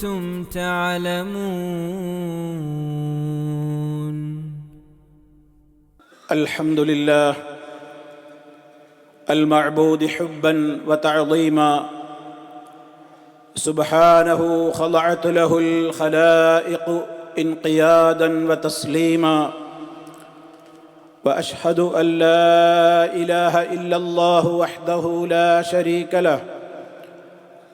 كنتم تعلمون. الحمد لله المعبود حبا وتعظيما. سبحانه خضعت له الخلائق انقيادا وتسليما. وأشهد أن لا إله إلا الله وحده لا شريك له.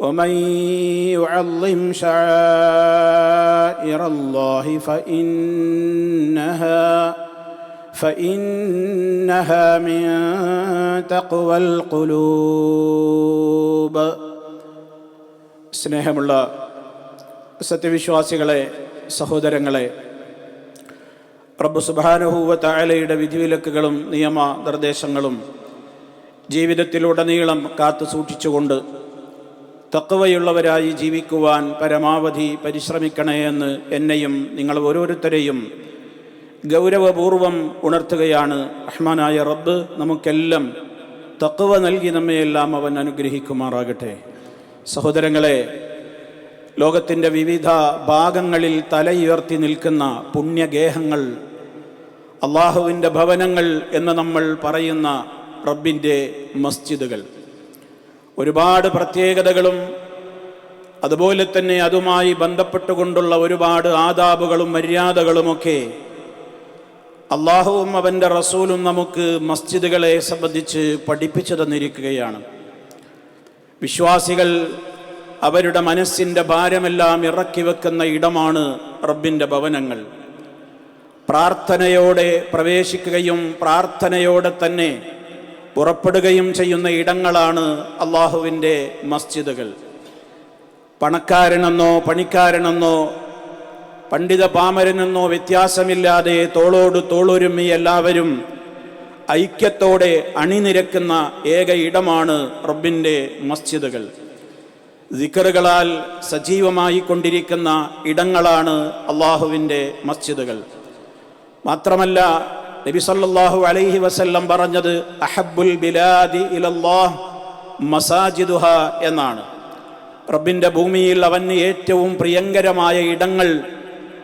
ومن يعظم شعائر الله فانها فانها من تقوى القلوب സ്നേഹമുള്ള സത്യവിശ്വാസികളെ സഹോദരങ്ങളെ റബ്ബ് സുബാനുഹൂവ തായാലയുടെ വിധിവിലക്കുകളും നിയമ നിർദ്ദേശങ്ങളും ജീവിതത്തിലുടനീളം കാത്തു സൂക്ഷിച്ചുകൊണ്ട് തക്കവയുള്ളവരായി ജീവിക്കുവാൻ പരമാവധി പരിശ്രമിക്കണേ എന്ന് എന്നെയും നിങ്ങൾ ഓരോരുത്തരെയും ഗൗരവപൂർവം ഉണർത്തുകയാണ്. റഹ്മാനായ റബ്ബ് നമുക്കെല്ലാം തക്കവ നൽകി നമ്മയെല്ലാം അവൻ അനുഗ്രഹിക്കുമാറാകട്ടെ. സഹോദരങ്ങളെ ലോകത്തിന്റെ വിവിധ ഭാഗങ്ങളിൽ തലയുയർത്തി നിൽക്കുന്ന പുണ്യഗേഹങ്ങൾ അള്ളാഹുവിന്റെ ഭവനങ്ങൾ എന്ന് നമ്മൾ പറയുന്ന റബ്ബിന്റെ മസ്ജിദുകൾ. ഒരുപാട് പ്രത്യേകതകളും അതുപോലെ തന്നെ അതുമായി ബന്ധപ്പെട്ടുകൊണ്ടുള്ള ഒരുപാട് ആദാബുകളും മര്യാദകളുമൊക്കെ അള്ളാഹുവും അവന്റെ റസൂലും നമുക്ക് മസ്ജിദുകളെ സംബന്ധിച്ച് പഠിപ്പിച്ചു തന്നിരിക്കുകയാണ്. വിശ്വാസികൾ അവരുടെ മനസ്സിന്റെ ഭാരമെല്ലാം ഇറക്കി വെക്കുന്ന ഇടമാണ് റബ്ബിന്റെ ഭവനങ്ങൾ. പ്രാർത്ഥനയോടെ പ്രവേശിക്കുകയും പ്രാർത്ഥനയോടെ തന്നെ പുറപ്പെടുകയും ചെയ്യുന്ന ഇടങ്ങളാണ് അള്ളാഹുവിന്റെ മസ്ജിദുകൾ. പണക്കാരനെന്നോ പണിക്കാരനെന്നോ പണ്ഡിത പാമരനെന്നോ വ്യത്യാസമില്ലാതെ തോളോട് തോളൊരുമി എല്ലാവരും ഐക്യത്തോടെ അണിനിരക്കുന്ന ഏക ഇടമാണ് റബ്ബിന്റെ മസ്ജിദുകൾ. ദിക്കറുകളാൽ സജീവമായി കൊണ്ടിരിക്കുന്ന ഇടങ്ങളാണ് അള്ളാഹുവിന്റെ മസ്ജിദുകൾ. മാത്രമല്ല നബി സല്ലല്ലാഹു അലൈഹി വസല്ലം പറഞ്ഞത് അഹബ്ബുൽ ബിലാദി ഇലല്ലാഹ് മസാജിദുഹ എന്നാണ്. റബ്ബിന്റെ ഭൂമിയിൽ അവന് ഏറ്റവും പ്രിയങ്കരമായ ഇടങ്ങൾ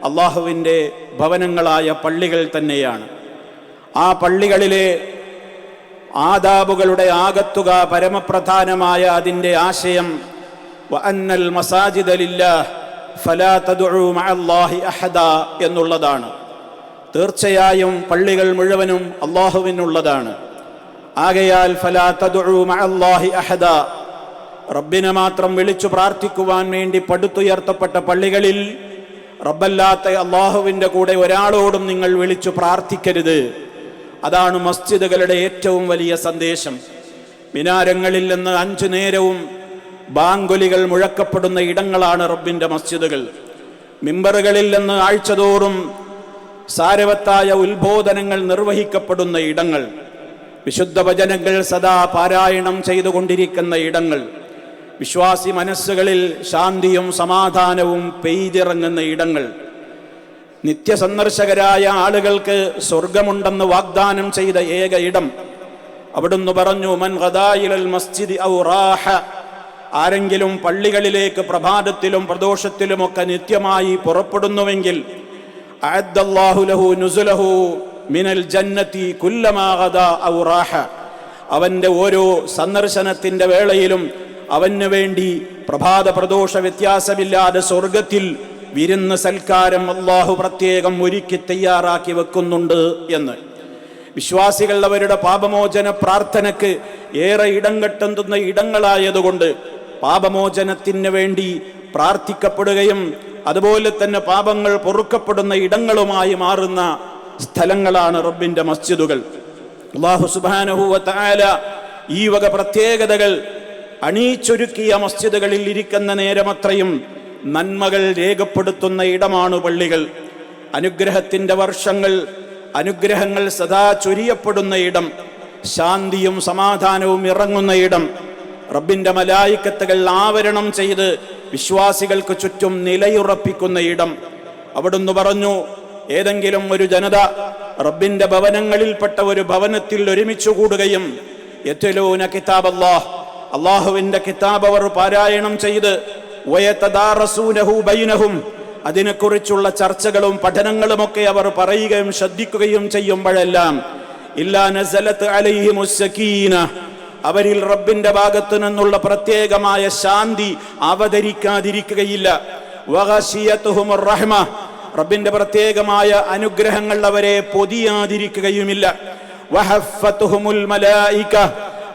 അള്ളാഹുവിന്റെ ഭവനങ്ങളായ പള്ളികൾ തന്നെയാണ്. ആ പള്ളികളിലെ ആദാബുകളുടെ ആകത്തുക പരമപ്രധാനമായ അതിന്റെ ആശയം വഅന്നൽ മസാജിദലില്ലാഹ് ഫലാ തദുഉ മഅല്ലാഹി അഹദ എന്നുള്ളതാണ്. തീർച്ചയായും പള്ളികൾ മുഴുവനും അള്ളാഹുവിനുള്ളതാണ് ആകയാൽ ഫലാ തദുഉ അഹദ. റബ്ബിനെ മാത്രം വിളിച്ചു പ്രാർത്ഥിക്കുവാൻ വേണ്ടി പടുത്തുയർത്തപ്പെട്ട പള്ളികളിൽ റബ്ബല്ലാത്ത അള്ളാഹുവിന്റെ കൂടെ ഒരാളോടും നിങ്ങൾ വിളിച്ചു പ്രാർത്ഥിക്കരുത്. അതാണ് മസ്ജിദുകളുടെ ഏറ്റവും വലിയ സന്ദേശം. മിനാരങ്ങളിൽ നിന്ന് അഞ്ചു നേരവും ബാങ്കൊലികൾ മുഴക്കപ്പെടുന്ന ഇടങ്ങളാണ് റബ്ബിന്റെ മസ്ജിദുകൾ. മിമ്പറുകളിൽ നിന്ന് ആഴ്ചതോറും സാരവത്തായ ഉത്ബോധനങ്ങൾ നിർവഹിക്കപ്പെടുന്ന ഇടങ്ങൾ. വിശുദ്ധ വചനങ്ങൾ സദാ പാരായണം ചെയ്തുകൊണ്ടിരിക്കുന്ന ഇടങ്ങൾ. വിശ്വാസി മനസ്സുകളിൽ ശാന്തിയും സമാധാനവും പെയ്തിറങ്ങുന്ന ഇടങ്ങൾ. നിത്യസന്ദർശകരായ ആളുകൾക്ക് സ്വർഗമുണ്ടെന്ന് വാഗ്ദാനം ചെയ്ത ഏക ഇടം. അവിടുന്ന് പറഞ്ഞു മൻ ഗദായിലൽ മസ്ജിദ് ഔ റാഹ. ആരെങ്കിലും പള്ളികളിലേക്ക് പ്രഭാതത്തിലും പ്രദോഷത്തിലുമൊക്കെ നിത്യമായി പുറപ്പെടുന്നുവെങ്കിൽ അഅദ്ദല്ലാഹു ലഹു نزله മിനൽ الجنة കുല്ലമാ ഗദാ أو راح അവന്റെ ഓരോ സന്ദർശനത്തിന്റെ വേളയിലും അവന് വേണ്ടി പ്രഭാത പ്രദോഷ വ്യത്യാസമില്ലാതെ സ്വർഗത്തിൽ വിരുന്ന് സൽക്കാരം അള്ളാഹു പ്രത്യേകം ഒരുക്കി തയ്യാറാക്കി വെക്കുന്നുണ്ട് എന്ന്. വിശ്വാസികൾ അവരുടെ പാപമോചന പ്രാർത്ഥനയ്ക്ക് ഏറെ ഇടം കെട്ടുന്ന ഇടങ്ങളായതുകൊണ്ട് പാപമോചനത്തിന് വേണ്ടി പ്രാർത്ഥിക്കപ്പെടുകയും അതുപോലെ തന്നെ പാപങ്ങൾ പൊറുക്കപ്പെടുന്ന ഇടങ്ങളുമായി മാറുന്ന സ്ഥലങ്ങളാണ് റബ്ബിന്റെ മസ്ജിദുകൾ. അള്ളാഹു സുബാനഹുവ ഈ വക പ്രത്യേകതകൾ അണീച്ചൊരുക്കിയ മസ്ജിദുകളിൽ ഇരിക്കുന്ന നേരമത്രയും നന്മകൾ രേഖപ്പെടുത്തുന്ന ഇടമാണ് പള്ളികൾ. അനുഗ്രഹത്തിന്റെ വർഷങ്ങൾ അനുഗ്രഹങ്ങൾ സദാ ചൊരിയപ്പെടുന്ന ഇടം ശാന്തിയും സമാധാനവും ഇറങ്ങുന്ന ഇടം റബ്ബിന്റെ മലായിക്കത്തുകൾ ആവരണം ചെയ്ത് വിശ്വാസികൾക്ക് ചുറ്റും നിലയുറപ്പിക്കുന്ന ഇടം. അവിടുന്ന് പറഞ്ഞു ഏതെങ്കിലും ഒരു ജനത റബ്ബിന്റെ ഭവനങ്ങളിൽപ്പെട്ട ഒരു ഭവനത്തിൽ ഒരുമിച്ചു കൂടുകയും എത്തലൂന കിതാബ് അല്ലാഹ് അള്ളാഹുവിന്റെ കിതാബ് അവർ പാരായണം ചെയ്ത് ബൈനഹും അതിനെക്കുറിച്ചുള്ള ചർച്ചകളും പഠനങ്ങളുമൊക്കെ അവർ പറയുകയും ശ്രദ്ധിക്കുകയും ചെയ്യുമ്പോഴെല്ലാം ഇല്ലാ നസലത്ത് അലൈഹി സക്കീന അവരിൽ റബ്ബിന്റെ ഭാഗത്തു നിന്നുള്ള പ്രത്യേകമായ ശാന്തി അവതരിക്കാതിരിക്കുകയില്ല. റഹ്മ. റബ്ബിന്റെ പ്രത്യേകമായ അനുഗ്രഹങ്ങൾ അവരെ പൊതിയാതിരിക്കുകയുമില്ല.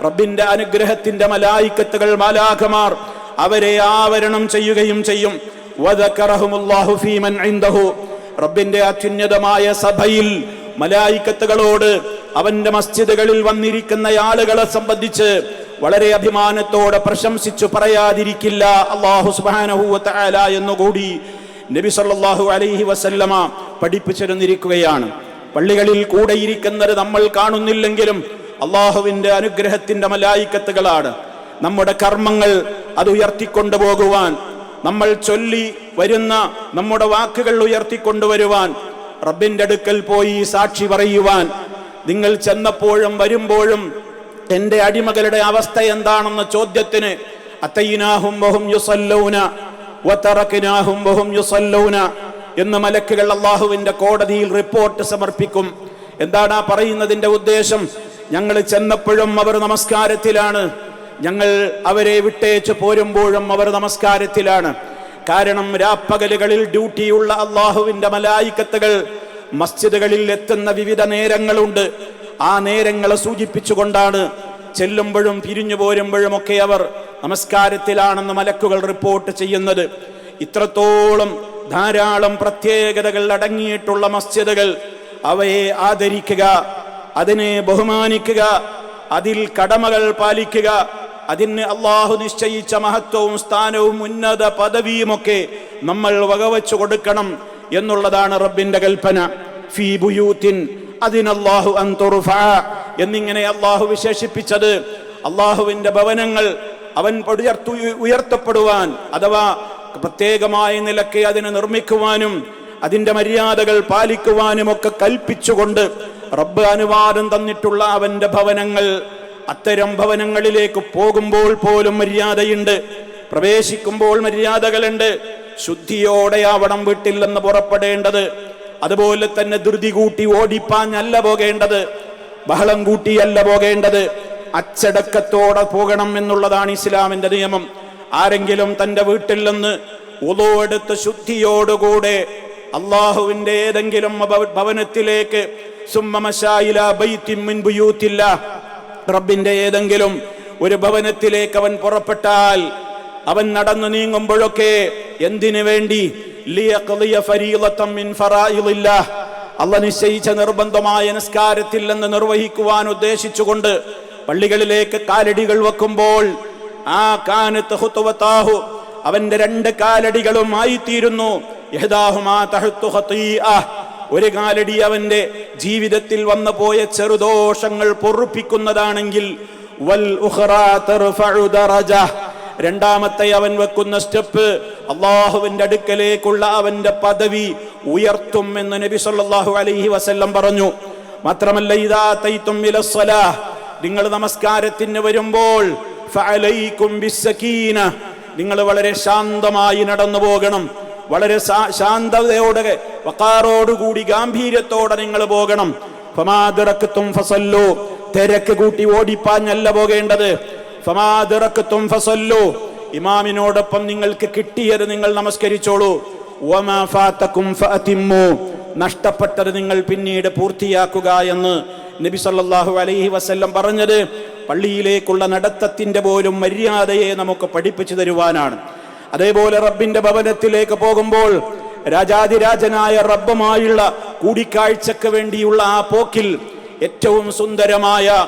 റബ്ബിന്റെ അനുഗ്രഹത്തിന്റെ മലായിക്കത്തുകൾ മാലാഖമാർ അവരെ ആവരണം ചെയ്യുകയും ചെയ്യും. റബ്ബിന്റെ അത്യുന്നതമായ സഭയിൽ മലായിക്കത്തുകളോട് അവന്റെ മസ്ജിദുകളിൽ വന്നിരിക്കുന്ന ആളുകളെ സംബന്ധിച്ച് വളരെ അഭിമാനത്തോടെ പ്രശംസിച്ചു പറയാതിരിക്കില്ല. അള്ളാഹു സുബാനഹുല എന്നുകൂടി നബി സല്ലാഹു അലൈഹി വസല്ലമ പഠിപ്പിച്ചിരുന്നിരിക്കുകയാണ്. പള്ളികളിൽ കൂടെയിരിക്കുന്നത് നമ്മൾ കാണുന്നില്ലെങ്കിലും അള്ളാഹുവിന്റെ അനുഗ്രഹത്തിന്റെ മലായിക്കത്തുകളാണ്. നമ്മുടെ കർമ്മങ്ങൾ അത് ഉയർത്തിക്കൊണ്ടുപോകുവാൻ നമ്മൾ ചൊല്ലി വരുന്ന നമ്മുടെ വാക്കുകൾ ഉയർത്തിക്കൊണ്ടുവരുവാൻ റബ്ബിന്റെ അടുക്കൽ പോയി സാക്ഷി പറയുവാൻ നിങ്ങൾ ചെന്നപ്പോഴും വരുമ്പോഴും എന്റെ അടിമകളുടെ അവസ്ഥ എന്താണെന്ന ചോദ്യത്തിന് അത്തയ്യനാഹും ബഹും ബഹും എന്ന് മലക്കുകൾ അള്ളാഹുവിന്റെ കോടതിയിൽ റിപ്പോർട്ട് സമർപ്പിക്കും. എന്താണ് ആ പറയുന്നതിന്റെ ഉദ്ദേശം? ഞങ്ങൾ ചെന്നപ്പോഴും അവർ നമസ്കാരത്തിലാണ്. ഞങ്ങൾ അവരെ വിട്ടേച്ച് പോരുമ്പോഴും അവർ നമസ്കാരത്തിലാണ്. കാരണം രാപ്പകലുകളിൽ ഡ്യൂട്ടിയുള്ള അള്ളാഹുവിന്റെ മലായിക്കത്തുകൾ മസ്ജിദുകളിൽ എത്തുന്ന വിവിധ നേരങ്ങളുണ്ട്. ആ നേരങ്ങളെ സൂചിപ്പിച്ചുകൊണ്ടാണ് ചെല്ലുമ്പോഴും പിരിഞ്ഞു പോരുമ്പോഴും ഒക്കെ അവർ നമസ്കാരത്തിലാണെന്ന് മലക്കുകൾ റിപ്പോർട്ട് ചെയ്യുന്നത്. ഇത്രത്തോളം ധാരാളം പ്രത്യേകതകൾ അടങ്ങിയിട്ടുള്ള മസ്ജിദുകൾ അവയെ ആദരിക്കുക അതിനെ ബഹുമാനിക്കുക അതിൽ കടമകൾ പാലിക്കുക അതിന് അള്ളാഹു നിശ്ചയിച്ച മഹത്വവും സ്ഥാനവും ഉന്നത പദവിയുമൊക്കെ നമ്മൾ വകവച്ചു കൊടുക്കണം. എന്നുള്ളതാണ് റബ്ബിന്റെ കൽപ്പന. ഫീ അതിനല്ലാഹു അൻതുറുഫ എന്നിങ്ങനെ അള്ളാഹു വിശേഷിപ്പിച്ചത് അള്ളാഹുവിന്റെ ഭവനങ്ങൾ അവൻ പടുയർത്തു ഉയർത്തപ്പെടുവാൻ അഥവാ പ്രത്യേകമായ നിലയ്ക്ക് അതിനെ നിർമ്മിക്കുവാനും അതിന്റെ മര്യാദകൾ പാലിക്കുവാനും ഒക്കെ കൽപ്പിച്ചുകൊണ്ട് റബ്ബ് അനുവാദം തന്നിട്ടുള്ള അവന്റെ ഭവനങ്ങൾ അത്തരം ഭവനങ്ങളിലേക്ക് പോകുമ്പോൾ പോലും മര്യാദയുണ്ട്. പ്രവേശിക്കുമ്പോൾ മര്യാദകളുണ്ട്. ശുദ്ധിയോടെ ആവണം വീട്ടിൽ നിന്ന് പുറപ്പെടേണ്ടത്. അതുപോലെ തന്നെ ധൃതി കൂട്ടി ഓടിപ്പാഞ്ഞല്ല പോകേണ്ടത്. ബഹളം കൂട്ടിയല്ല പോകേണ്ടത്. അച്ചടക്കത്തോടെ പോകണം എന്നുള്ളതാണ് ഇസ്ലാമിന്റെ നിയമം. ആരെങ്കിലും തന്റെ വീട്ടിൽ നിന്ന് ഉതോടുത്ത് ശുദ്ധിയോടുകൂടെ അള്ളാഹുവിന്റെ ഏതെങ്കിലും ഭവ- ഭവനത്തിലേക്ക് റബ്ബിന്റെ ഏതെങ്കിലും ഒരു ഭവനത്തിലേക്ക് അവൻ പുറപ്പെട്ടാൽ അവൻ നടന്നു നീങ്ങുമ്പോഴൊക്കെ എന്തിനു വേണ്ടി? അല്ല നിശ്ചയിച്ച നിർബന്ധമായ നിസ്കാരത്തിൽ നിന്ന് നിർവഹിക്കുവാൻ ഉദ്ദേശിച്ചുകൊണ്ട് പള്ളികളിലേക്ക് കാലടികൾ വെക്കുമ്പോൾ ആ കാനത്ത് ഹുത്തുവത്താഹു അവന്റെ രണ്ട് കാലടികളും ആയിത്തീരുന്നു. ഒരു കാലടി അവന്റെ ജീവിതത്തിൽ വന്നു പോയ ചെറുദോഷങ്ങൾ പൊറുപ്പിക്കുന്നതാണെങ്കിൽ വൽ രണ്ടാമത്തെ അവൻ വെക്കുന്ന സ്റ്റെപ്പ് അള്ളാഹുവിന്റെ അടുക്കലേക്കുള്ള അവന്റെ പദവി ഉയർത്തും എന്ന് നബി സല്ലാഹു അലൈഹി വസല്ലം പറഞ്ഞു. മാത്രമല്ല ഇതാ തൈത്തും നിങ്ങൾ നമസ്കാരത്തിന് വരുമ്പോൾ നിങ്ങൾ വളരെ ശാന്തമായി നടന്നു പോകണം. വളരെ ശാന്തതയോടെ വക്കാറോടുകൂടി ഗാംഭീര്യത്തോടെ നിങ്ങൾ പോകണം. ഫസല്ലു. തിരക്ക് കൂട്ടി ഓടിപ്പാഞ്ഞല്ല പോകേണ്ടത്. ഇമാമിനോടൊപ്പം നിങ്ങൾക്ക് കിട്ടിയത് നിങ്ങൾ നമസ്കരിച്ചോളൂ. നഷ്ടപ്പെട്ടത് നിങ്ങൾ പിന്നീട് പൂർത്തിയാക്കുക എന്ന് നബി സല്ലാഹു അലൈഹി വസ്ല്ലം പറഞ്ഞത് പള്ളിയിലേക്കുള്ള നടത്തത്തിന്റെ പോലും മര്യാദയെ നമുക്ക് പഠിപ്പിച്ചു തരുവാനാണ്. അതേപോലെ റബ്ബിന്റെ ഭവനത്തിലേക്ക് പോകുമ്പോൾ രാജാതിരാജനായ റബ്ബുമായുള്ള കൂടിക്കാഴ്ചക്ക് വേണ്ടിയുള്ള ആ പോക്കിൽ ഏറ്റവും സുന്ദരമായ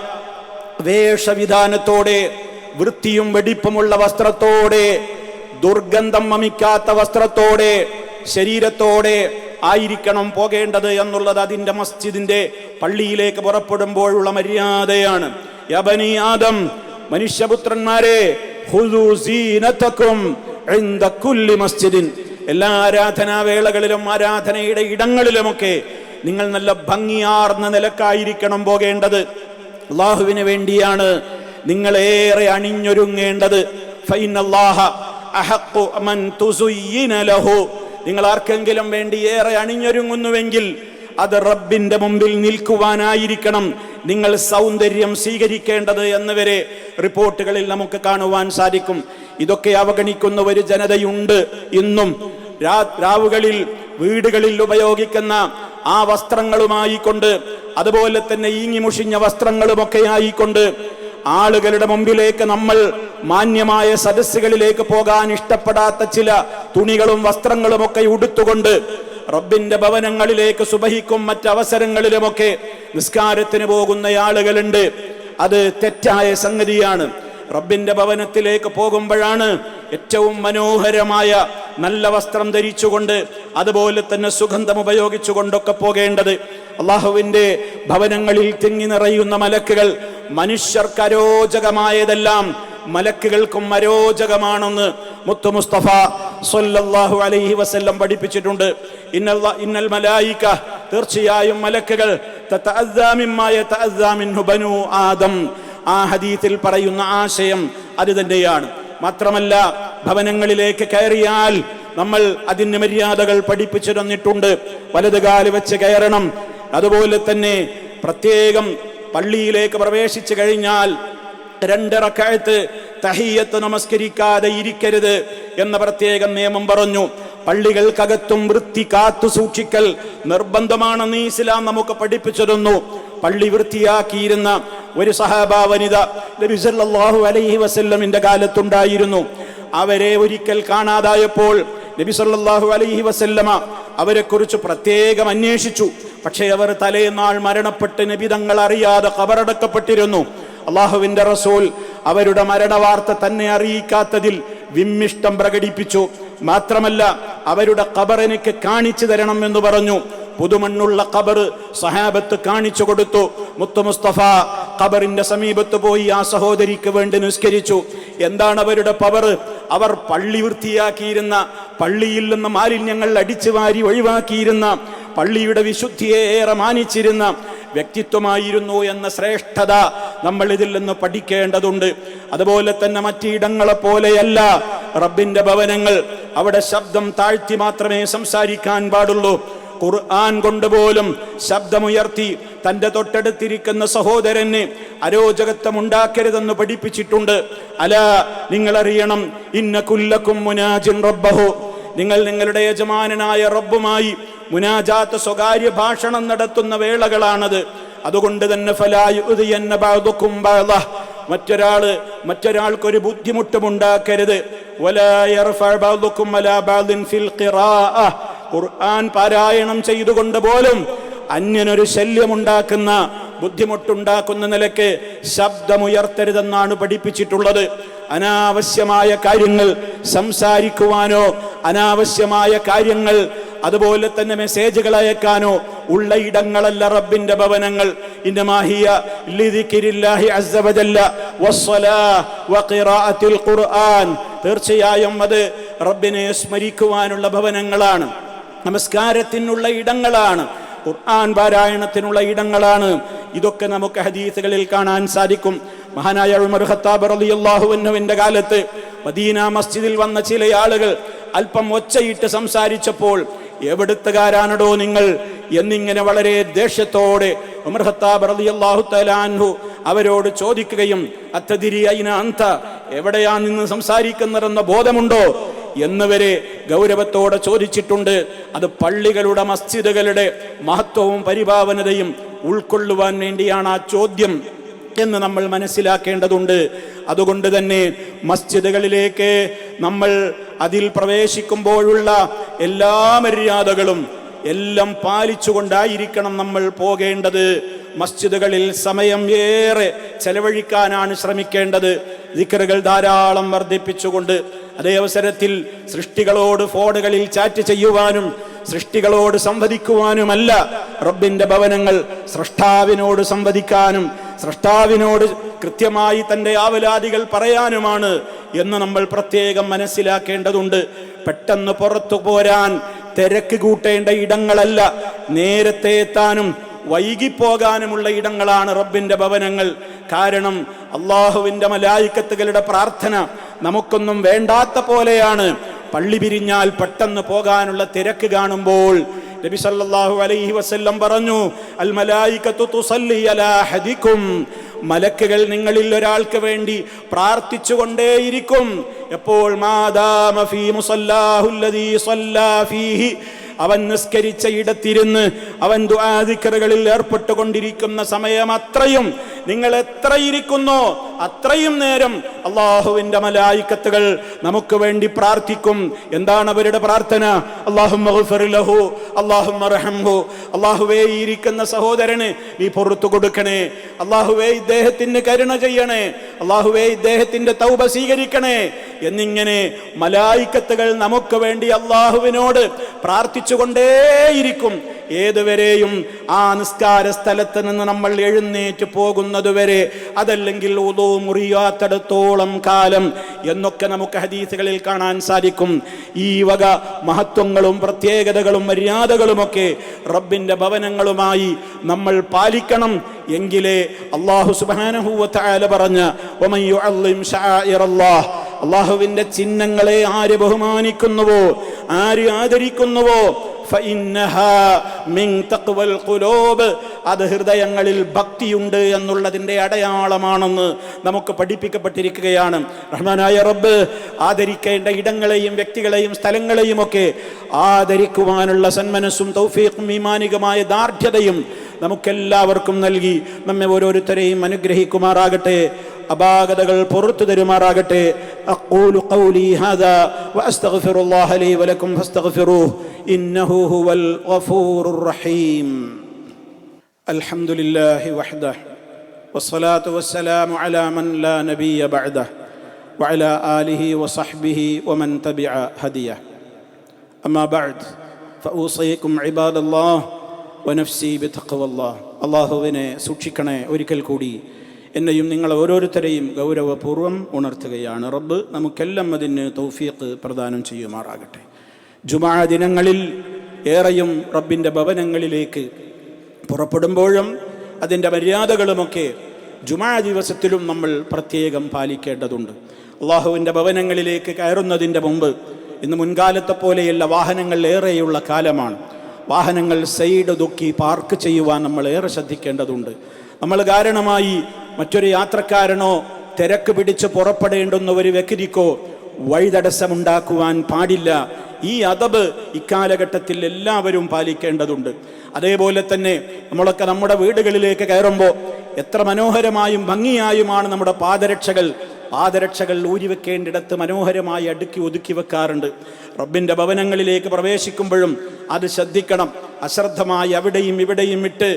വേഷവിധാനത്തോടെ വൃത്തിയും വെടിപ്പുമുള്ള വസ്ത്രത്തോടെ ദുർഗന്ധം മമിക്കാത്ത വസ്ത്രത്തോടെ ശരീരത്തോടെ ആയിരിക്കണം പോകേണ്ടത് എന്നുള്ളത് അതിന്റെ മസ്ജിദിന്റെ പള്ളിയിലേക്ക് പുറപ്പെടുമ്പോഴുള്ള മര്യാദയാണ്. യബനി ആദം മനുഷ്യപുത്രന്മാരെ മസ്ജിദിൻ. എല്ലാ ആരാധനാവേളകളിലും ആരാധനയുടെ ഇടങ്ങളിലുമൊക്കെ നിങ്ങൾ നല്ല ഭംഗിയാർന്ന നിലക്കായിരിക്കണം പോകേണ്ടത്. അള്ളാഹുവിന് വേണ്ടിയാണ് നിങ്ങളേറെ അണിഞ്ഞൊരുങ്ങേണ്ടത്. നിങ്ങൾ ആർക്കെങ്കിലും വേണ്ടി ഏറെ അണിഞ്ഞൊരുങ്ങുന്നുവെങ്കിൽ അത് റബ്ബിന്റെ മുമ്പിൽ നിൽക്കുവാനായിരിക്കണം. നിങ്ങൾ സൗന്ദര്യം സ്വീകരിക്കേണ്ടത് എന്നിവരെ റിപ്പോർട്ടുകളിൽ നമുക്ക് കാണുവാൻ സാധിക്കും. ഇതൊക്കെ അവഗണിക്കുന്ന ഒരു ജനതയുണ്ട് ഇന്നും. രാവുകളിൽ വീടുകളിൽ ഉപയോഗിക്കുന്ന ആ വസ്ത്രങ്ങളുമായിക്കൊണ്ട് അതുപോലെ തന്നെ ഈങ്ങി മുഷിഞ്ഞ വസ്ത്രങ്ങളുമൊക്കെ ആയിക്കൊണ്ട് ആളുകളുടെ മുമ്പിലേക്ക് നമ്മൾ മാന്യമായ സദസ്സുകളിലേക്ക് പോകാൻ ഇഷ്ടപ്പെടാത്ത ചില തുണികളും വസ്ത്രങ്ങളും ഒക്കെ ഉടുത്തുകൊണ്ട് റബ്ബിന്റെ ഭവനങ്ങളിലേക്ക് സുബഹിക്കും മറ്റവസരങ്ങളിലുമൊക്കെ നിസ്കാരത്തിന് പോകുന്ന ആളുകളുണ്ട്. അത് തെറ്റായ സംഗതിയാണ്. റബ്ബിന്റെ ഭവനത്തിലേക്ക് പോകുമ്പോഴാണ് ഏറ്റവും മനോഹരമായ നല്ല വസ്ത്രം ധരിച്ചുകൊണ്ട് അതുപോലെ തന്നെ സുഗന്ധം ഉപയോഗിച്ചുകൊണ്ടൊക്കെ പോകേണ്ടത്. അള്ളാഹുവിന്റെ ഭവനങ്ങളിൽ തിങ്ങി നിറയുന്ന മലക്കുകൾ മനുഷ്യർക്ക് അരോചകമായതെല്ലാം മലക്കുകൾക്കും അരോചകമാണെന്ന് മുത്തു മുസ്തഫ സൊല്ലാഹു അലൈഹി വസ്ല്ലം പഠിപ്പിച്ചിട്ടുണ്ട്. ഇന്നൽ ഇന്നൽ മലായിക്ക തീർച്ചയായും മലക്കുകൾ ബനു ആദം. ആ ഹദീത്തിൽ പറയുന്ന ആശയം അത് തന്നെയാണ്. മാത്രമല്ല ഭവനങ്ങളിലേക്ക് കയറിയാൽ നമ്മൾ അതിന് മര്യാദകൾ പഠിപ്പിച്ചു തന്നിട്ടുണ്ട്. വലതുകാൽ വെച്ച് കയറണം. അതുപോലെ തന്നെ പ്രത്യേകം പള്ളിയിലേക്ക് പ്രവേശിച്ചു കഴിഞ്ഞാൽ രണ്ടിറക്കായത്ത് തഹിയത്ത് നമസ്കരിക്കാതെ ഇരിക്കരുത് എന്ന പ്രത്യേകം നിയമം പറഞ്ഞു. പള്ളികൾക്കകത്തും വൃത്തി കാത്തു സൂക്ഷിക്കൽ നിർബന്ധമാണെന്ന് ഇസ്ലാം നമുക്ക് പഠിപ്പിച്ചിരുന്നു. പള്ളി വൃത്തിയാക്കിയിരുന്ന ഒരു സഹാബ വനിത നബി സല്ലല്ലാഹു അലൈഹി വസല്ലമിന്റെ കാലത്തുണ്ടായിരുന്നു. അവരെ ഒരിക്കൽ കാണാതായപ്പോൾ നബി സല്ലല്ലാഹു അലൈഹി വസല്ലമ അവരെക്കുറിച്ച് പ്രത്യേകം അന്വേഷിച്ചു. പക്ഷേ അവർ തലേനാൾ മരണപ്പെട്ട് നബി തങ്ങൾ അറിയാതെ കബറടക്കപ്പെട്ടിരുന്നു അള്ളാഹുവിന്റെ റസൂൽ അവരുടെ മരണവാർത്ത തന്നെ അറിയിക്കാത്തതിൽ വിമ്മിഷ്ടം പ്രകടിപ്പിച്ചു. മാത്രമല്ല അവരുടെ ഖബർ എനിക്ക് കാണിച്ചു തരണം എന്ന് പറഞ്ഞു. പുതുമണ്ണുള്ള ഖബർ സഹാബത്ത് കാണിച്ചു കൊടുത്തു. മുത്തു മുസ്തഫ ഖബറിന്റെ സമീപത്ത് പോയി ആ സഹോദരിക്ക് വേണ്ടി നിസ്കരിച്ചു. എന്താണ് അവരുടെ പവർ? അവർ പള്ളി വൃത്തിയാക്കിയിരുന്ന പള്ളിയിൽ നിന്ന് മാലിന്യങ്ങൾ അടിച്ചു വാരി ഒഴിവാക്കിയിരുന്ന പള്ളിയുടെ വിശുദ്ധിയെ ഏറെ മാനിച്ചിരുന്ന വ്യക്തിത്വമായിരുന്നു എന്ന ശ്രേഷ്ഠത നമ്മൾ ഇതിൽ നിന്ന് പഠിക്കേണ്ടതുണ്ട്. അതുപോലെ തന്നെ മറ്റിടങ്ങളെ പോലെയല്ല റബ്ബിന്റെ ഭവനങ്ങൾ. അവിടെ ശബ്ദം താഴ്ത്തി മാത്രമേ സംസാരിക്കാൻ പാടുള്ളൂ. ഖുർആൻ കൊണ്ടുപോലും ശബ്ദമുയർത്തി തന്റെ തൊട്ടടുത്തിരിക്കുന്ന സഹോദരന് അരോചകത്വം ഉണ്ടാക്കരുതെന്ന് പഠിപ്പിച്ചിട്ടുണ്ട്. അല നിങ്ങളറിയണം ഇന്ന കുല്ലക്കും മുനാജിൻ റബ്ബഹു. നിങ്ങൾ നിങ്ങളുടെ യജമാനനായ റബ്ബുമായി മുനാജാത്ത് സ്വകാര്യ ഭാഷണം നടത്തുന്ന വേളകളാണത്. അതുകൊണ്ട് തന്നെ ഫലായുദിയന്ന ബാധക്കും ബാധ മറ്റൊരാൾ മറ്റൊരാൾക്കൊരു ബുദ്ധിമുട്ടും ഖുർആൻ പാരായണം ചെയ്തുകൊണ്ട് പോലും അന്യനൊരു ശല്യമുണ്ടാക്കുന്ന ബുദ്ധിമുട്ടുണ്ടാക്കുന്ന നിലയ്ക്ക് ശബ്ദമുയർത്തരുതെന്നാണ് പഠിപ്പിച്ചിട്ടുള്ളത്. അനാവശ്യമായ കാര്യങ്ങൾ സംസാരിക്കുവാനോ അനാവശ്യമായ കാര്യങ്ങൾ അതുപോലെ തന്നെ മെസ്സേജുകൾ അയക്കാനോ ഉള്ള ഇടങ്ങളല്ല റബ്ബിന്റെ ഭവനങ്ങൾ. തീർച്ചയായും അത് റബ്ബിനെ സ്മരിക്കുവാനുള്ള ഭവനങ്ങളാണ്. നമസ്കാരത്തിനുള്ള ഇടങ്ങളാണ്. ഖുർആൻ പാരായണത്തിനുള്ള ഇടങ്ങളാണ്. ഇതൊക്കെ നമുക്ക് ഹദീസുകളിൽ കാണാൻ സാധിക്കും. മഹാനായ ഉമർ ഖത്താബ് റളിയല്ലാഹു അൻഹുവിന്റെ കാലത്ത് മദീന മസ്ജിദിൽ വന്ന ചില ആളുകൾ അല്പം ഒച്ചയിട്ട് സംസാരിച്ചപ്പോൾ എവിടുത്തുകാരാണടോ നിങ്ങൾ? എന്നിങ്ങനെ വളരെ ദേഷ്യത്തോടെ ഉമർ ഖത്താബ് റളിയല്ലാഹു തആല അൻഹു അവരോട് ചോദിക്കുകയും അത്തതിരി അയിന അന്ത? എവിടെയാ നിന്ന് സംസാരിക്കുന്നതെന്ന ബോധമുണ്ടോ? എന്നുവരെ ഗൗരവത്തോടെ ചോദിച്ചിട്ടുണ്ട്. അത് പള്ളികളുടെ മസ്ജിദുകളുടെ മഹത്വവും പരിഭാവനതയും ഉൾക്കൊള്ളുവാൻ വേണ്ടിയാണ് ആ ചോദ്യം എന്ന് നമ്മൾ മനസ്സിലാക്കേണ്ടതുണ്ട്. അതുകൊണ്ട് തന്നെ മസ്ജിദുകളിലേക്ക് നമ്മൾ അതിൽ പ്രവേശിക്കുമ്പോഴുള്ള എല്ലാ മര്യാദകളും എല്ലാം പാലിച്ചുകൊണ്ടായിരിക്കണം നമ്മൾ പോകേണ്ടത്. മസ്ജിദുകളിൽ സമയം ഏറെ ചെലവഴിക്കാനാണ് ശ്രമിക്കേണ്ടത്. ദിക്കറുകൾ ധാരാളം വർദ്ധിപ്പിച്ചുകൊണ്ട് അതേ അവസരത്തിൽ സൃഷ്ടികളോട് ഫോണുകളിൽ ചാറ്റ് ചെയ്യുവാനും സൃഷ്ടികളോട് സംവദിക്കുവാനുമല്ല റബ്ബിന്റെ ഭവനങ്ങൾ സൃഷ്ടാവിനോട് സംവദിക്കാനും സൃഷ്ടാവിനോട് കൃത്യമായി തന്റെ ആവലാദികൾ പറയാനുമാണ് എന്ന് നമ്മൾ പ്രത്യേകം മനസ്സിലാക്കേണ്ടതുണ്ട്. പെട്ടെന്ന് പുറത്തു പോരാൻ തിരക്ക് കൂട്ടേണ്ട ഇടങ്ങളല്ല നേരത്തെ എത്താനും വൈകിപ്പോകാനുമുള്ള ഇടങ്ങളാണ് റബ്ബിന്റെ ഭവനങ്ങൾ. കാരണം അള്ളാഹുവിന്റെ മലായിക്കത്തുകളുടെ പ്രാർത്ഥന നമുക്കൊന്നും വേണ്ടാത്ത പോലെയാണ്. പള്ളി പിരിഞ്ഞാൽ പെട്ടെന്ന് പോകാനുള്ള തിരക്ക് കാണുമ്പോൾ നബി സല്ലല്ലാഹു അലൈഹി വസല്ലം പറഞ്ഞു അൽ മലായികത്തു തുസല്ലി അലാ ഹദിക്കും മലക്കുകൾ നിങ്ങളിൽ ഒരാൾക്ക് വേണ്ടി പ്രാർത്ഥിച്ചു കൊണ്ടേയിരിക്കും എപ്പോൾ മാദാമ ഫീ മുസല്ലാഹു അല്ലദീ സല്ലാ ഫീഹി അവൻ നിസ്കരിച്ച ഇടത്തിരുന്ന് അവൻ ദുആദിക്കറുകളിൽ ഏർപ്പെട്ടുകൊണ്ടിരിക്കുന്ന സമയം അത്രയും നിങ്ങൾ എത്ര ഇരിക്കുന്നോ അത്രയും നേരം അള്ളാഹുവിന്റെ മലായിക്കത്തുകൾ നമുക്ക് വേണ്ടി പ്രാർത്ഥിക്കും. എന്താണ് അവരുടെ പ്രാർത്ഥന? അള്ളാഹു അള്ളാഹുവേ ഈ ഇരിക്കുന്ന സഹോദരന് നീ പുറത്തു കൊടുക്കണേ. അള്ളാഹുവേ ഇദ്ദേഹത്തിന് കരുണ ചെയ്യണേ. അള്ളാഹുവേ ഇദ്ദേഹത്തിന്റെ തൗബ സ്വീകരിക്കണേ. എന്നിങ്ങനെ മലായിക്കത്തുകൾ നമുക്ക് വേണ്ടി അള്ളാഹുവിനോട് പ്രാർത്ഥിച്ചുകൊണ്ടേയിരിക്കും. ഏതുവരെയും ആ നിസ്കാര സ്ഥലത്ത് നിന്ന് നമ്മൾ എഴുന്നേറ്റ് പോകുന്നതുവരെ അതല്ലെങ്കിൽ ഉദോ മുറിയാത്തടത്തോളം കാലം എന്നൊക്കെ നമുക്ക് ഹദീസുകളിൽ കാണാൻ സാധിക്കും. ഈ വക മഹത്വങ്ങളും പ്രത്യേകതകളും മര്യാദകളുമൊക്കെ റബ്ബിന്റെ ഭവനങ്ങളുമായി നമ്മൾ പാലിക്കണം എങ്കിലേ അള്ളാഹു സുബാനഹൂവത്തായ പറഞ്ഞ അള്ളാഹുവിന്റെ ചിഹ്നങ്ങളെ ആര് ബഹുമാനിക്കുന്നുവോ ആര് ആദരിക്കുന്നുവോ അത് ഹൃദയങ്ങളിൽ ഭക്തിയുണ്ട് എന്നുള്ളതിന്റെ അടയാളമാണെന്ന് നമുക്ക് പഠിപ്പിക്കപ്പെട്ടിരിക്കുകയാണ്. റഹ്മാനായ റബ്ബ് ആദരിക്കേണ്ട ഇടങ്ങളെയും വ്യക്തികളെയും സ്ഥലങ്ങളെയും ഒക്കെ ആദരിക്കുവാനുള്ള സന്മനസ്സും തൗഫീഖും ഈമാനികമായ ദാർഢ്യതയും നമുക്കെല്ലാവർക്കും നൽകി. നമ്മെ ഓരോരുത്തരെയും അനുഗ്രഹിക്കുമാറാകട്ടെ അപാകതകൾ പുറത്തു തരുമാറാകട്ടെ. അഖൂലു ഖൗലി ഹാദാ വഅസ്തഗ്ഫിറുല്ലാഹ ലീ വലക്കും ഫസ്തഗ്ഫിറൂഹ് ഇന്നഹു ഹുവൽ ഗഫൂറുർ റഹീം അൽഹംദുലില്ലാഹി വഹ്ദഹ വസ്സലാത്തു വസ്സലാമു അലാ മൻ ലാ നബിയ ബഅദഹ وعلى آله وصحبه ومن تبع هديه أما بعد فأوصيكم عباد الله ونفسي بتقوى الله അള്ളാഹുവിനെ സൂക്ഷിക്കണേ ഒരിക്കൽ കൂടി എന്നെയും നിങ്ങൾ ഓരോരുത്തരെയും ഗൗരവപൂർവം ഉണർത്തുകയാണ്. റബ്ബ് നമുക്കെല്ലാം അതിന് തൗഫീഖ് പ്രദാനം ചെയ്യുമാറാകട്ടെ. ജുമാ ദിനങ്ങളിൽ ഏറെയും റബ്ബിന്റെ ഭവനങ്ങളിലേക്ക് പുറപ്പെടുമ്പോഴും അതിന്റെ മര്യാദകളുമൊക്കെ ജുമാ ദിവസത്തിലും നമ്മൾ പ്രത്യേകം പാലിക്കേണ്ടതുണ്ട്. അള്ളാഹുവിന്റെ ഭവനങ്ങളിലേക്ക് കയറുന്നതിന്റെ മുമ്പ് ഇന്ന് മുൻകാലത്തെ പോലെയുള്ള വാഹനങ്ങൾ ഏറെയുള്ള കാലമാണ്. വാഹനങ്ങൾ സൈഡ് ദുക്കി പാർക്ക് ചെയ്യുവാൻ നമ്മൾ ഏറെ ശ്രദ്ധിക്കേണ്ടതുണ്ട്. നമ്മൾ കാരണമായി മറ്റൊരു യാത്രക്കാരനോ തിരക്ക് പിടിച്ച് പുറപ്പെടേണ്ടുന്ന ഒരു വ്യക്തിക്കോ വഴിതടസ്സമുണ്ടാക്കുവാൻ പാടില്ല. ഈ അതബ് ഇക്കാലഘട്ടത്തിൽ എല്ലാവരും പാലിക്കേണ്ടതുണ്ട്. അതേപോലെ തന്നെ നമ്മളൊക്കെ നമ്മുടെ വീടുകളിലേക്ക് കയറുമ്പോൾ എത്ര മനോഹരമായും ഭംഗിയായുമാണ് നമ്മുടെ പാദരക്ഷകൾ. പാദരക്ഷകൾ ഊരിവെക്കേണ്ടിടത്ത് മനോഹരമായി അടുക്കി ഒതുക്കി വെക്കാറുണ്ട്. റബ്ബിന്റെ ഭവനങ്ങളിലേക്ക് പ്രവേശിക്കുമ്പോഴും അത് ശ്രദ്ധിക്കണം. അശ്രദ്ധമായി അവിടെയും ഇവിടെയും ഇട്ട്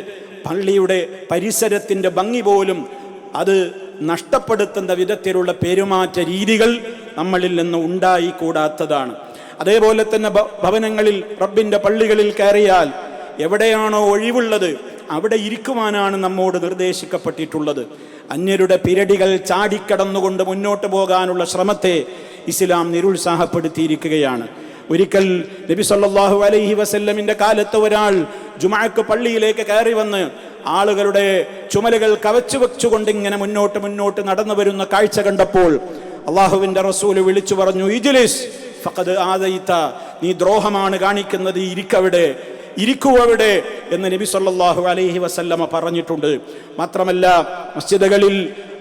പള്ളിയുടെ പരിസരത്തിന്റെ ഭംഗി പോലും അത് നഷ്ടപ്പെടുത്തുന്ന വിധത്തിലുള്ള പെരുമാറ്റ രീതികൾ നമ്മളിൽ നിന്ന് ഉണ്ടായിക്കൂടാത്തതാണ്. അതേപോലെ തന്നെ ഭവനങ്ങളിൽ റബ്ബിന്റെ പള്ളികളിൽ കയറിയാൽ എവിടെയാണോ ഒഴിവുള്ളത് അവിടെ ഇരിക്കുവാനാണ് നമ്മോട് നിർദ്ദേശിക്കപ്പെട്ടിട്ടുള്ളത്. അന്യരുടെ പിരടികൾ ചാടിക്കടന്നുകൊണ്ട് മുന്നോട്ട് പോകാനുള്ള ശ്രമത്തെ ഇസ്ലാം നിരുത്സാഹപ്പെടുത്തിയിരിക്കുകയാണ്. ഒരിക്കൽ നബി സല്ലാഹു അലൈഹി വസല്ലമിന്റെ കാലത്ത് ഒരാൾ ജുമാക്ക് പള്ളിയിലേക്ക് കയറി വന്ന് ആളുകളുടെ ചുമലുകൾ കവച്ചു വെച്ചുകൊണ്ട് ഇങ്ങനെ മുന്നോട്ട് മുന്നോട്ട് നടന്നു വരുന്ന കാഴ്ച കണ്ടപ്പോൾ അള്ളാഹുവിന്റെ റസൂൽ വിളിച്ചു പറഞ്ഞു ഇജ്ലിസ് ഫഖദ് ആദയിത്ത നീ ദ്രോഹമാണ് കാണിക്കുന്നത് ഇരിക്കവിടെ ഇരിക്കുവവിടെ എന്ന് നബി സല്ലാഹു അലൈഹി വസല്ലമ പറഞ്ഞിട്ടുണ്ട്. മാത്രമല്ല മസ്ജിദുകളിൽ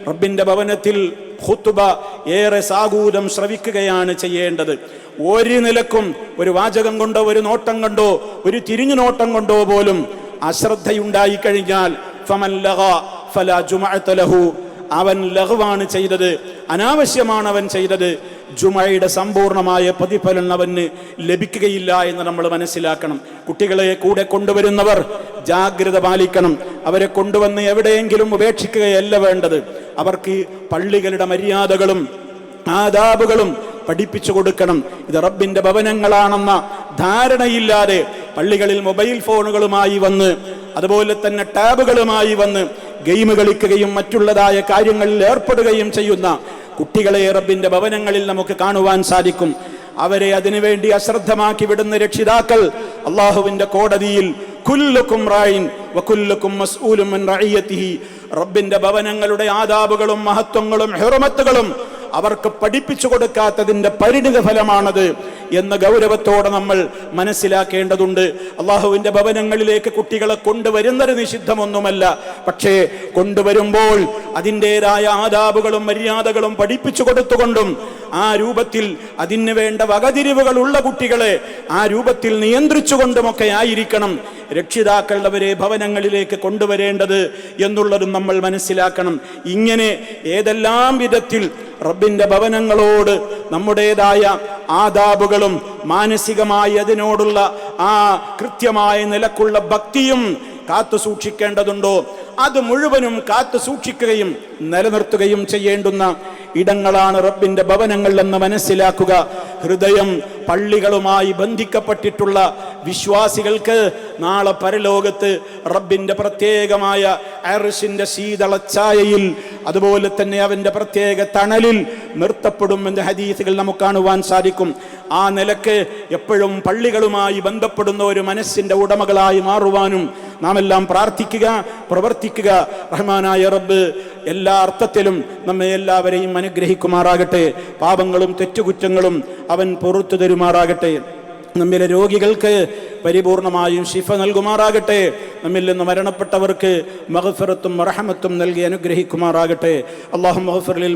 റബ്ബിന്റെ ഭവനത്തിൽ ഖുത്തുബ ഏറെ സാഗൂതം ശ്രവിക്കുകയാണ് ചെയ്യേണ്ടത്. ഒരു നിലക്കും ഒരു വാചകം കൊണ്ടോ ഒരു നോട്ടം കൊണ്ടോ ഒരു തിരിഞ്ഞു നോട്ടം കൊണ്ടോ പോലും അശ്രദ്ധയുണ്ടായി കഴിഞ്ഞാൽ അവൻ ലഹുവാണ് ചെയ്തത് അനാവശ്യമാണ് അവൻ ചെയ്തത്. ജുമയുടെ സമ്പൂർണമായ പ്രതിഫലം അവന് ലഭിക്കുകയില്ല എന്ന് നമ്മൾ മനസ്സിലാക്കണം. കുട്ടികളെ കൂടെ കൊണ്ടുവരുന്നവർ ജാഗ്രത പാലിക്കണം. അവരെ കൊണ്ടുവന്ന് എവിടെയെങ്കിലും ഉപേക്ഷിക്കുകയല്ല വേണ്ടത്. അവർക്ക് പള്ളികളുടെ മര്യാദകളും ആദാബുകളും പഠിപ്പിച്ചു കൊടുക്കണം. ഇത് റബ്ബിന്റെ ഭവനങ്ങളാണെന്ന ധാരണയില്ലാതെ പള്ളികളിൽ മൊബൈൽ ഫോണുകളുമായി വന്ന് അതുപോലെ തന്നെ ടാബുകളുമായി വന്ന് ഗെയിം കളിക്കുകയും മറ്റുള്ളതായ കാര്യങ്ങളിൽ ഏർപ്പെടുകയും ചെയ്യുന്ന കുട്ടികളെ റബ്ബിന്റെ ഭവനങ്ങളിൽ നമുക്ക് കാണുവാൻ സാധിക്കും. അവരെ അതിനുവേണ്ടി അശ്രദ്ധമാക്കി വിടുന്ന രക്ഷിതാക്കൾ അള്ളാഹുവിന്റെ കോടതിയിൽ കുല്ലുക്കും വകുല്ലുക്കും റഅയത്തിഹി റബ്ബിന്റെ ഭവനങ്ങളുടെ ആദാബുകളും മഹത്വങ്ങളും ഹെറുമത്തുകളും അവർക്ക് പഠിപ്പിച്ചു കൊടുക്കാത്തതിന്റെ പരിണിത ഫലമാണത് എന്ന ഗൗരവത്തോടെ നമ്മൾ മനസ്സിലാക്കേണ്ടതുണ്ട്. അള്ളാഹുവിന്റെ ഭവനങ്ങളിലേക്ക് കുട്ടികളെ കൊണ്ടുവരുന്നത് നിഷിദ്ധമൊന്നുമല്ല. പക്ഷേ കൊണ്ടുവരുമ്പോൾ അതിന്റെതായ ആദാബുകളും മര്യാദകളും പഠിപ്പിച്ചു കൊടുത്തുകൊണ്ടും ആ രൂപത്തിൽ അതിന് വേണ്ട വകതിരിവുകൾ ഉള്ള കുട്ടികളെ ആ രൂപത്തിൽ നിയന്ത്രിച്ചുകൊണ്ടുമൊക്കെ ആയിരിക്കണം. രക്ഷിതാക്കളുടെ ഭവനങ്ങളിലേക്ക് കൊണ്ടുവരേണ്ടത് എന്നുള്ളതും നമ്മൾ മനസ്സിലാക്കണം. ഇങ്ങനെ ഏതെല്ലാം വിധത്തിൽ റബ്ബിന്റെ ഭവനങ്ങളോട് നമ്മുടേതായ ആദാബുകളും മാനസികമായി അതിനോടുള്ള ആ കൃത്യമായ നിലക്കുള്ള ഭക്തിയും കാത്തു സൂക്ഷിക്കേണ്ടതുണ്ടോ? അത് മുഴുവനും കാത്തു സൂക്ഷിക്കുകയും നിലനിർത്തുകയും ചെയ്യേണ്ടുന്ന ഇടങ്ങളാണ് റബ്ബിന്റെ ഭവനങ്ങൾ എന്ന് മനസ്സിലാക്കുക. ഹൃദയം പള്ളികളുമായി ബന്ധിക്കപ്പെട്ടിട്ടുള്ള വിശ്വാസികൾക്ക് നാളെ പരലോകത്ത് റബ്ബിന്റെ പ്രത്യേകമായ അർഷിന്റെ ശീതളച്ചായയിൽ അതുപോലെ തന്നെ അവന്റെ പ്രത്യേക തണലിൽ നിർത്തപ്പെടും എന്ന ഹദീസുകൾ നമുക്ക് കാണുവാൻ സാധിക്കും. ആ നിലയ്ക്ക് എപ്പോഴും പള്ളികളുമായി ബന്ധപ്പെടുന്ന ഒരു മനസ്സിന്റെ ഉടമകളായി മാറുവാനും നാം എല്ലാം പ്രാർത്ഥിക്കുക പ്രവർത്തിക്കുക. റഹ്മാനായ റബ്ബ് എല്ലാ അർത്ഥത്തിലും നമ്മെ എല്ലാവരെയും അനുഗ്രഹിക്കുമാറാകട്ടെ. പാപങ്ങളും തെറ്റുകുറ്റങ്ങളും അവൻ പുറത്തു തരുമാറാകട്ടെ. നമ്മിലെ രോഗികൾക്ക് പരിപൂർണമായും ശിഫ നൽകുമാറാകട്ടെ. നമ്മിൽ നിന്ന് മരണപ്പെട്ടവർക്ക് മഹഫറത്തും മറഹമത്തും നൽകി അനുഗ്രഹിക്കുമാറാകട്ടെ. അള്ളാഹു മഹഫറിൽ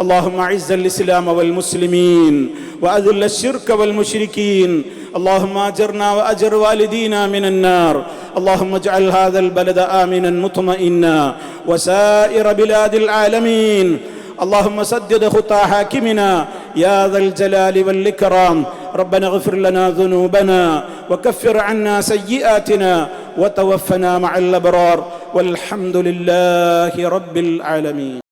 اللهم أعز الإسلام والمسلمين وأذل الشرك والمشركين اللهم أجرنا وأجر والدينا من النار اللهم اجعل هذا البلد آمنا مطمئنا وسائر بلاد العالمين اللهم سدد خطى حاكمنا يا ذا الجلال والإكرام ربنا اغفر لنا ذنوبنا وكفر عنا سيئاتنا وتوفنا مع الأبرار والحمد لله رب العالمين